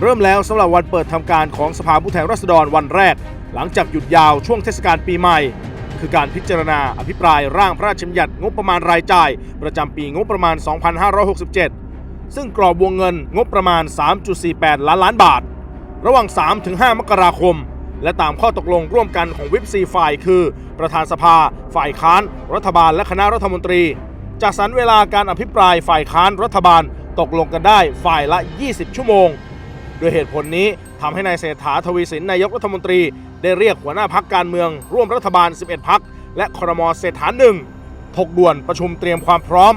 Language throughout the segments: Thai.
เริ่มแล้วสำหรับวันเปิดทำการของสภาผู้แทนราษฎรวันแรก หลังจากหยุดยาวช่วงเทศกาลปีใหม่ คือการพิจารณาอภิปรายร่างพระราชบัญญัติงบประมาณรายจ่าย ประจำปีงบประมาณ 2567 ซึ่งกรอบวงเงินงบประมาณ 3.48 ล้านล้านบาท ระหว่าง 3-5 มกราคม และตามข้อตกลงร่วมกันของวิปซีฝ่ายคือ ประธานสภา ฝ่ายค้าน รัฐบาลและคณะรัฐมนตรีจัดสรรเวลาการอภิปรายฝ่ายค้านรัฐบาลตกลงกันได้ฝ่ายละ 20 ชั่วโมง โดยเหตุผลนี้ทำให้นายเศรษฐาทวีสินนายกรัฐมนตรี ได้เรียกหัวหน้าพักการเมือง ร่วมรัฐบาล 11 พัก และครมเศรษฐาหนึ่งถกด่วนประชุมเตรียมความพร้อม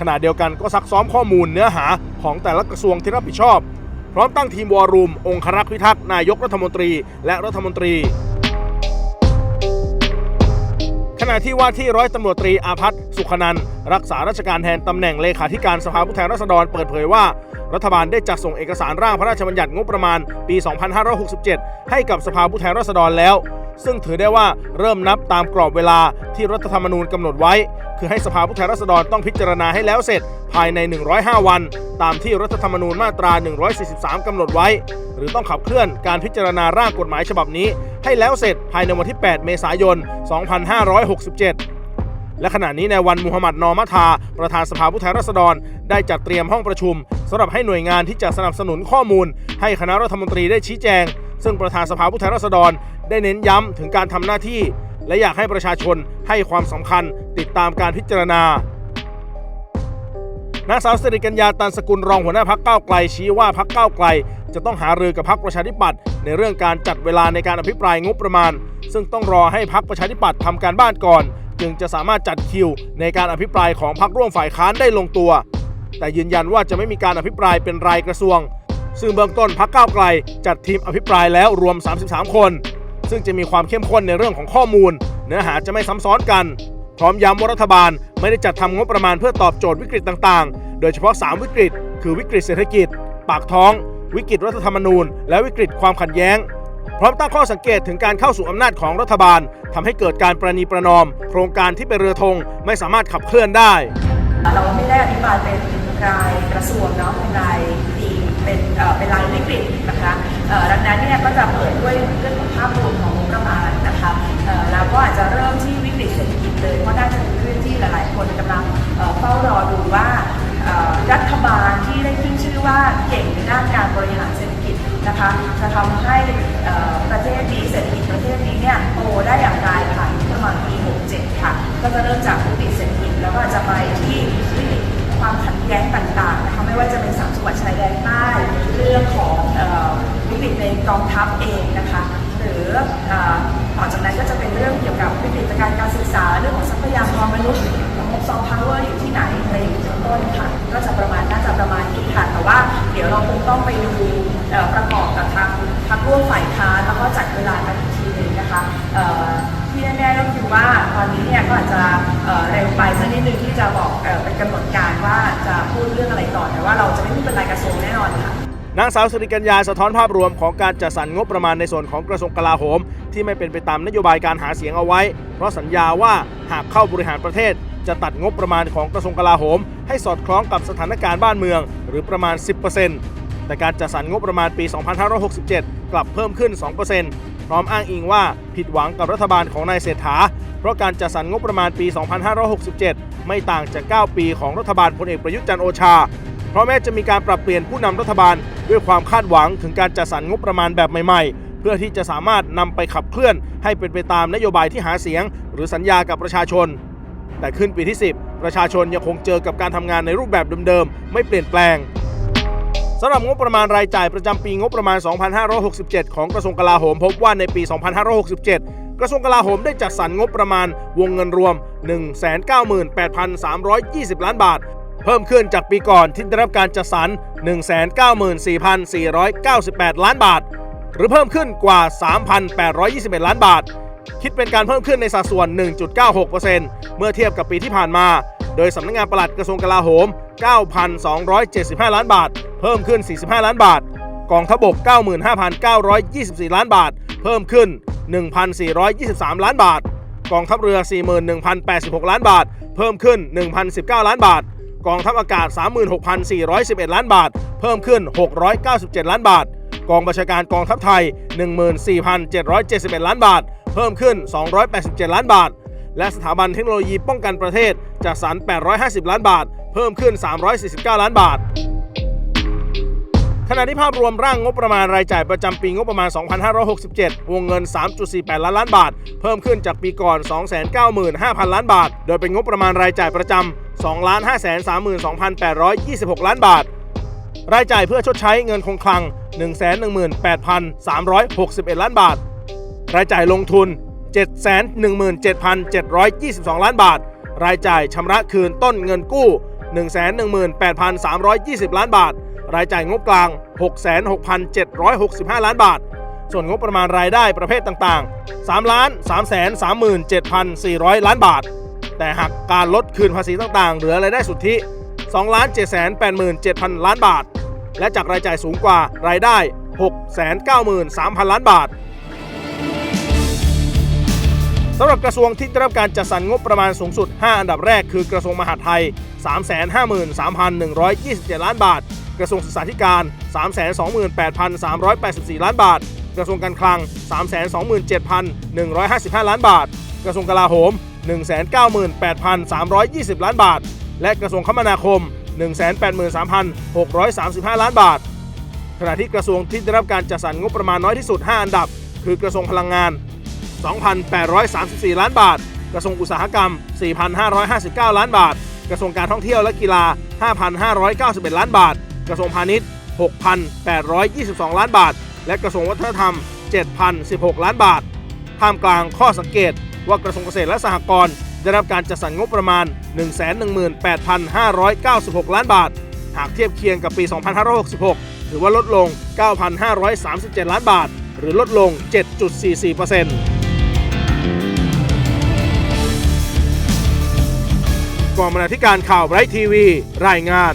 ขณะเดียวกันก็ซักซ้อมข้อมูลเนื้อหาของแต่ละกระทรวงที่รับผิดชอบ พร้อมตั้งทีมวอร์รูม องครักษ์พิทักษ์นายกรัฐมนตรีและรัฐมนตรี ขณะที่ว่าที่ร้อยตำรวจตรีอาพัฒสุขนันรักษาราชการแทนตำแหน่งเลขาธิการสภาผู้แทนราษฎรเปิดเผยว่า รัฐบาลได้จัดส่งเอกสารร่างพระราชบัญญัติงบประมาณปี 2567 ให้กับสภาผู้แทนราษฎรแล้ว ซึ่งถือได้ว่าเริ่มนับตามกรอบเวลาที่รัฐธรรมนูญกำหนดไว้ คือให้สภาผู้แทนราษฎรต้องพิจารณาให้แล้วเสร็จภายใน 105 วัน ตามที่รัฐธรรมนูญมาตรา 143 กำหนดไว้ หรือต้องขับเคลื่อนการพิจารณาร่างกฎหมายฉบับนี้ ให้แล้วเสร็จภายในวันที่ 8 เมษายน 2567และขณะนี้ในวันมูฮัมหมัดนอมัทา ประธานสภาผู้แทนราษฎร ได้จัดเตรียมห้องประชุม สำหรับให้หน่วยงานที่จะสนับสนุนข้อมูล ให้คณะรัฐมนตรีได้ชี้แจง ซึ่งประธานสภาผู้แทนราษฎร ได้เน้นย้ำถึงการทำหน้าที่ และอยากให้ประชาชนให้ความสำคัญติดตามการพิจารณานางสาวสิริกัญญาตันสกุลรองหัวหน้าพักเก้าไกลชี้ว่าพักเก้าไกล จะต้องหารือกับพักประชาธิปัตย์ในเรื่องการจัดเวลาในการอภิปรายงบประมาณ ซึ่งต้องรอให้พักประชาธิปัตย์ทำการบ้านก่อน จึงจะสามารถจัดคิวในการอภิปรายของพักร่วมฝ่ายค้านได้ลงตัว แต่ยืนยันว่าจะไม่มีการอภิปรายเป็นรายกระทรวง ซึ่งเบื้องต้นพักก้าวไกล จัดทีมอภิปรายแล้วรวม 33 คน ซึ่งจะมีความเข้มข้นในเรื่องของข้อมูล เนื้อหาจะไม่ซ้ำซ้อนกัน พร้อมย้ำว่ารัฐบาลไม่ได้จัดทำงบประมาณเพื่อตอบโจทย์วิกฤตต่างๆ โดยเฉพาะ 3 วิกฤต คือวิกฤตเศรษฐกิจ ปากท้อง วิกฤตรัฐธรรมนูญ และวิกฤตความขัดแย้งพร้อมตั้งข้อสังเกตถึงการเข้าสู่อำนาจของรัฐบาลทำให้เกิดการประนีประนอม โครงการที่เป็นเรือธงไม่สามารถขับเคลื่อนได้ เราไม่ได้อธิบายเป็น รายกระทรวงเนาะเป็นรายทีมเป็นเป็นรายวิกฤตนะคะดังนั้นเนี่ยก็จะเปิดด้วยเรื่องของภาพรวมของงบประมาณนะคะแล้วก็อาจจะเริ่มที่วิกฤตเศรษฐกิจเลยเพราะน่าจะเป็นเรื่องที่หลายๆ แย้งต่างๆนะคะไม่ว่าจะเป็นสามจังหวัดชายแดนใต้เรื่องของวิกฤตในกองทัพเองนะคะหรือต่อจากนั้นก็จะเป็นเรื่องเกี่ยวกับวิกฤตการการศึกษาเรื่องของทรัพยากรมนุษย์ระบบซอฟต์พาวเวอร์อยู่ที่ไหนอะไรอย่างนี้เป็นต้นค่ะก็จะประมาณน่าจะประมาณนี้ค่ะแต่ว่าเดี๋ยวเราคงต้องไปดูประกอบกับทางพรรคร่วมฝ่ายค้านแล้วก็จัดเวลากันอีกทีหนึ่งนะคะที่แน่ๆก็คือว่าตอนนี้เนี่ยก็อาจจะเร็วไปสักนิดนึงที่จะบอกเป็นกำหนดการว่า นางสาวสิริกัญญาสะท้อนภาพรวมของการจัดสรรงบประมาณในส่วนของกระทรวงกลาโหม ที่ไม่เป็นไปตามนโยบายการหาเสียงเอาไว้ เพราะสัญญาว่าหากเข้าบริหารประเทศ จะตัดงบประมาณของกระทรวงกลาโหม ให้สอดคล้องกับสถานการณ์บ้านเมือง หรือประมาณ 10%แต่การจัดสรรงบประมาณปี 2567 กลับเพิ่มขึ้น 2%พร้อมอ้างอิงว่าผิดหวังกับรัฐบาลของนายเศรษฐา เพราะการจัดสรรงบประมาณปี 2567 ไม่ต่างจาก 9 ปีของรัฐบาลพลเอกประยุทธ์จันโอชา เพราะแม้จะมีการปรับเปลี่ยนผู้นำรัฐบาล ด้วยความคาดหวังถึงการจัดสรรงบประมาณแบบใหม่ๆ เพื่อที่จะสามารถนำไปขับเคลื่อนให้เป็นไปตามนโยบายที่หาเสียง หรือสัญญากับประชาชน แต่ขึ้นปีที่ 10 ประชาชนยังคงเจอกับการทำงานในรูปแบบเดิมๆ ไม่เปลี่ยนแปลงสำหรับงบประมาณรายจ่ายประจำปีงบประมาณ 2567 ของกระทรวงกลาโหมพบว่าในปี 2567 กระทรวงกลาโหมได้จัดสรรงบประมาณวงเงินรวม 198,320 ล้านบาท เพิ่มขึ้นจากปีก่อนที่ได้รับการจัดสรร 194,498 ล้านบาท หรือเพิ่มขึ้นกว่า 3,821 ล้านบาท คิดเป็นการเพิ่มขึ้นในสัดส่วน 1.96%เมื่อเทียบกับปีที่ผ่านมา โดยสำนักงงานปลัดกระทรวงกลาโหม 9,275 ล้านบาท เพิ่มขึ้น 45 ล้านบาท กองทบก 95,924 ล้านบาท เพิ่มขึ้น 1,423 ล้านบาท กองทัพเรือ 41,086 ล้านบาท เพิ่มขึ้น 1,019 ล้านบาท กองทัพอากาศ 36,411 ล้านบาท เพิ่มขึ้น 697 ล้านบาท กองบัญชาการกองทัพไทย 14,771 ล้านบาท เพิ่มขึ้น 287 ล้านบาท และสถาบันเทคโนโลยีป้องกันประเทศจัดสรร850 ล้านบาท เพิ่มขึ้น 349 ล้านบาท ขณะที่ภาพรวมร่างงบประมาณรายจ่ายประจำปีงบประมาณ 2567 วงเงิน 3.48 ล้านล้านบาท เพิ่มขึ้นจากปีก่อน 295,000 ล้านบาท โดยเป็นงบประมาณรายจ่ายประจำ 2 532,826 ล้านบาท รายจ่ายเพื่อชดใช้เงินคงคลัง 118,361 ล้านบาท รายจ่ายลงทุน 717,722 ล้านบาท รายจ่ายชำระคืนต้นเงินกู้ 118,320 ล้านบาท รายจ่ายงบกลาง 66,765 ล้านบาท ส่วนงบประมาณรายได้ประเภทต่างๆ 3 ล้าน337,400 ล้านบาท แต่หากการลดคืนภาษีต่างๆ เหลือรายได้สุทธิ2ล้าน787,000 ล้านบาท และจากรายจ่ายสูงกว่ารายได้ 693,000 ล้านบาทสำหรับกระทรวงที่ได้รับการจัดสรรงบประมาณสูงสุด 5 อันดับแรกคือกระทรวงมหาดไทย 353,127 ล้านบาท กระทรวงศึกษาธิการ 328,384 ล้านบาท กระทรวงการคลัง 327,155 ล้านบาท กระทรวงกลาโหม 198,320 ล้านบาท และกระทรวงคมนาคม 183,635 ล้านบาท ขณะที่กระทรวงที่ได้รับการจัดสรรงบประมาณน้อยที่สุด 5 อันดับ คือกระทรวงพลังงาน 2,834 ล้านบาท กระทรวงอุตสาหกรรม 4,559 ล้านบาท กระทรวงการท่องเที่ยวและกีฬา 5,591 ล้านบาท กระทรวงพาณิชย์ 6,822 ล้านบาท และกระทรวงวัฒนธรรม 7,016 ล้านบาท ท่ามกลางข้อสังเกตว่ากระทรวงเกษตรและสหกรณ์ได้รับการจัดสรรงบประมาณ 118,596 ล้านบาท หากเทียบเคียงกับปี 2566 ถือว่าลดลง 9,537 ล้านบาท หรือลดลง 7.44%กองบรรณาธิการข่าวไบรท์ทีวี รายงาน